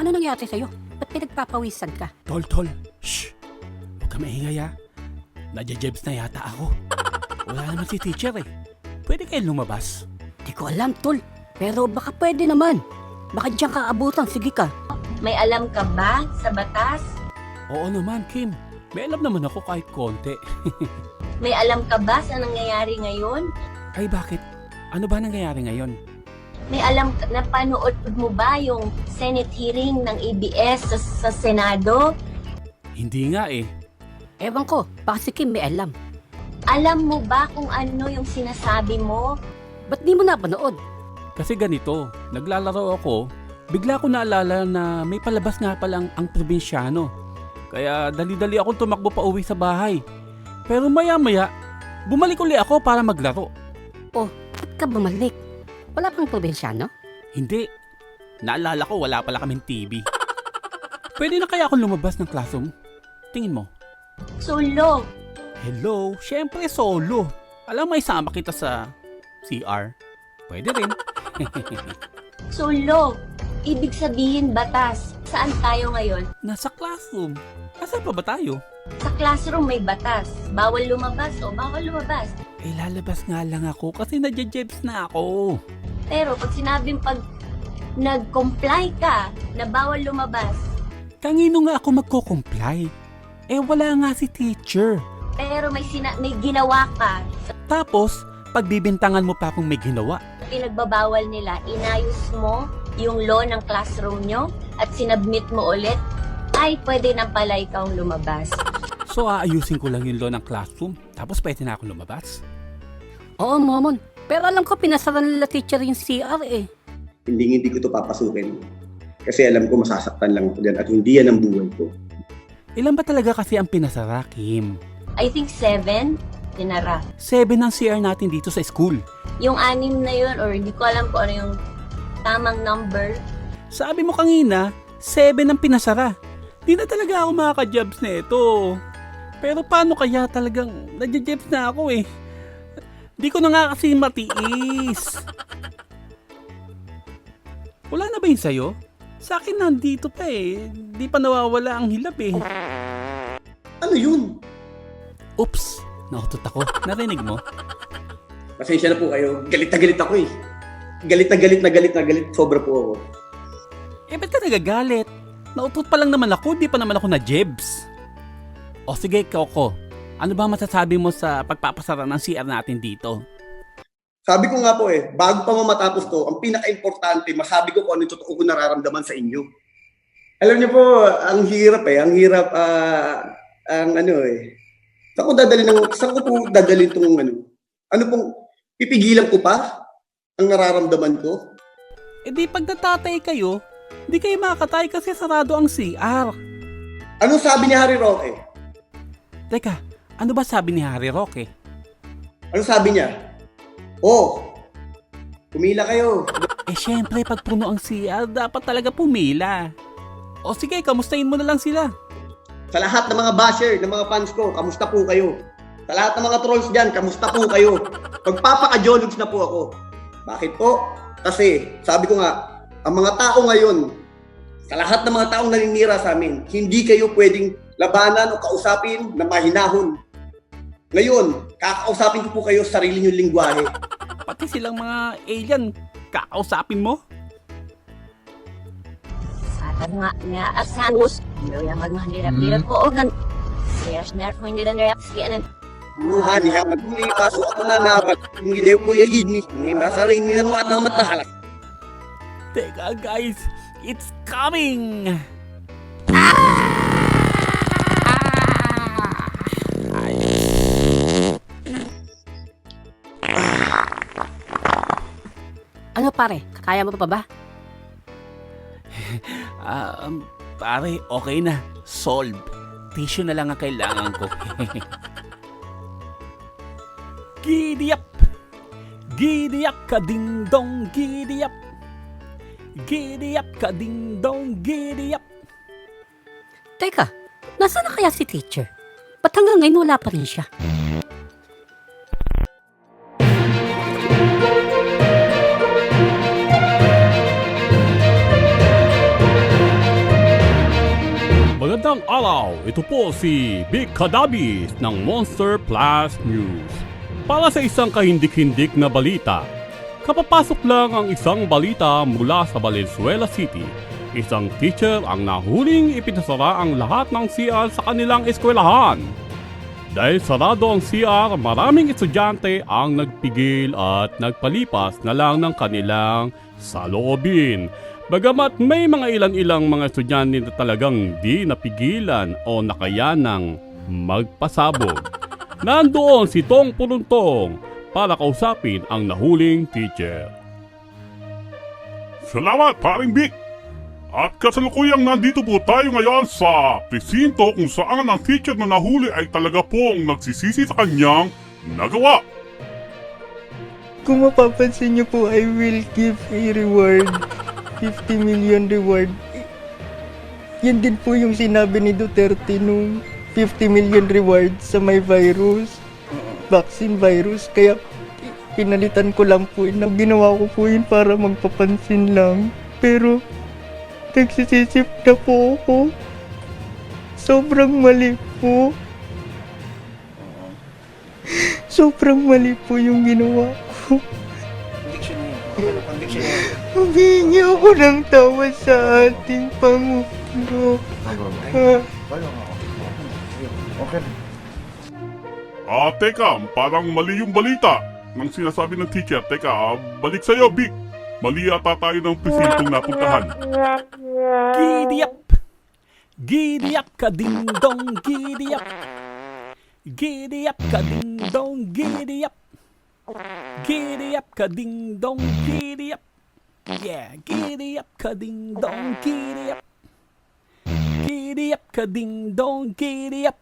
Ano nangyari sa'yo? Ba't pinagpapawisan ka? Tol, tol. Shh. Huwag ka maingay ha. Nadya-jebs na yata ako. Wala naman si teacher eh. Pwede kayo lumabas. Di ko alam, tol. Pero baka pwede naman. Baka diyan ka abutan. Sige ka. May alam ka ba sa batas? Oo naman, Kim. May alam naman ako kahit konti. May alam ka ba sa nangyayari ngayon? Ay bakit? Ano ba nangyayari ngayon? May alam ka, napanood mo ba yung Senate hearing ng ABS sa, sa Senado? Hindi nga eh. Ewan ko. Baka si Kim may alam. Alam mo ba kung ano yung sinasabi mo? Ba't di mo napanood? Kasi ganito, naglalaro ako, bigla ko naalala na may palabas nga palang ang probinsyano. Kaya dali-dali akong tumakbo pa uwi sa bahay. Pero maya-maya, bumalik uli ako para maglaro. Ba't ka bumalik? Wala pang probinsyano? Hindi. Naalala ko wala pala kaming TV. Pwede na kaya akong lumabas ng classroom? Tingin mo. Solo. Hello, syempre solo. Alam may sama kita sa CR. Pwede rin. Solo. Ibig sabihin batas. Saan tayo ngayon? Nasa classroom. Asa pa ba tayo? Sa classroom may batas. Bawal lumabas o bawal lumabas. Eh, lalabas nga lang ako kasi nadya-jebs na ako. Pero pag sinabing pag nag-comply ka na bawal lumabas, Kanino nga ako magko-comply? Eh, wala nga si teacher. pero may, sina- may ginawa ka Tapos, pagbibintangan mo pa akong may ginawa. pinagbabawal nila, inayos mo yung law ng classroom nyo at sinabmit mo ulit, ay pwede na pala ikaw lumabas. So, aayusin ko lang yung law ng classroom. Tapos, pwede na ako lumabas. Oo, Momon. Pero alam ko pinasara nila teacher yung CR eh. hindi hindi ko to papasukin. Kasi alam ko masasaktan lang ako dyan at hindi yan ang buhay ko. Ilan ba talaga kasi ang pinasara, Kim? I think seven, tinara. Seven ang CR natin dito sa school. Yung anim na yun, or hindi ko alam kung ano yung tamang number, Sabi mo kanina, seven ang pinasara. Di na talaga ako makaka-jobs na ito. Pero paano kaya talagang nadya-jobs na ako eh? Di ko na nga kasi matiis. Wala na ba yun sa'yo? Sa akin nandito pa eh. Di pa nawawala ang hilap eh. Ano yun? Oops! Nautot ako. Narinig mo? Pasensya na po kayo. Galit na galit ako eh. Galit na galit na galit na galit. Sobra po ako. Eh, ba't ka nagagalit? Nautot pa lang naman ako, di pa naman ako na-jebs. O sige, Coco. Ano ba masasabi mo sa pagpapasara ng CR natin dito? Sabi ko nga po eh, bago pa matapos to, ang pinaka-importante, masabi ko kung ano yung totoo ko nararamdaman sa inyo. Alam niyo po, ang hirap eh. Ang hirap, ah, ang ano eh. Saan ko dadalhin ng, saan ko po dadalhin tong ano? Ano pong, pipigilan ko pa ang nararamdaman ko? Eh di pag natatay kayo, di kayo makakatay kasi sarado ang CR. Ano sabi ni Harry Roque? Teka, ano ba sabi ni Harry Roque? Ano sabi niya? Oh, pumila kayo. Eh syempre, pag puno ang CR, dapat talaga pumila. O sige, kamustahin mo na lang sila. Sa lahat ng mga basher, ng mga fans ko, kamusta po kayo? Sa lahat ng mga trolls dyan, kamusta po kayo? Magpapaka-jologs na po ako. Bakit po? Kasi, sabi ko nga, ang mga tao ngayon, sa lahat ng mga taong naninira sa amin, hindi kayo pwedeng labanan o kausapin na mahinahon. Ngayon, kakausapin ko po kayo sa sarili niyong lingwahe. Pati silang mga alien, kakausapin mo? Satan nga nga asangus. Yung maghirap-hirap ko. O gan. Kaya snare ko hindi na reaksyon. Buhan niya, magmuli paso ako na nabat. Hindi ko yung ini. Hindi masaring nila mo at na matahalak. Teka guys, it's coming! Ano pare? Kaya mo pa ba? Ah, um, pare, okay na. Solve. Tissue na lang ang kailangan ko. Giddy up! Giddy up ka ding dong, giddy up! Giddy up ka ding dong, giddy up! Teka, nasaan na kaya si teacher? Ba't hanggang ngayon wala pa rin siya? Magandang araw! Ito po si Big Kadabis ng Monster Plus News. Para sa isang kahindik-hindik na balita, kapapasok lang ang isang balita mula sa Valenzuela City. Isang teacher ang nahuling ipinasara ang lahat ng CR sa kanilang eskwelahan. Dahil sarado ang CR, maraming estudyante ang nagpigil at nagpalipas na lang ng kanilang saloobin. Bagamat may mga ilan-ilang mga estudyante na talagang di napigilan o nakayanang magpasabog. Nandoon si Tong Puruntong para kausapin ang nahuling teacher. Salamat, paring Vic! At kasalukuyang nandito po tayo ngayon sa presinto kung saan ang teacher na nahuli ay talaga pong nagsisisi sa kanyang nagawa. Kung mapapansin niyo po, I will give a reward. 50 million reward. Yan din po yung sinabi ni Duterte nung 50 million reward sa may virus. Vaccine virus. Kaya pinalitan ko lang po yun. Ginawa ko po yun para magpapansin lang. Pero nagsisisip na po ako. Sobrang mali po. Sobrang mali po yung ginawa ko. Humingi ako ng tawa sa ating Pangulo. Ah, Ah, teka, parang mali yung balita ng sinasabi ng teacher. Teka, ah, balik sa'yo, Vic. Mali ata tayo ng presintong napuntahan. Giddy up! Giddy up ka ding dong, giddy up! Giddy up ka ding dong, giddy up! Giddy up ka ding dong, giddy up! Yeah, giddy up ka ding dong, giddy up! Giddy up ka ding dong, giddy up!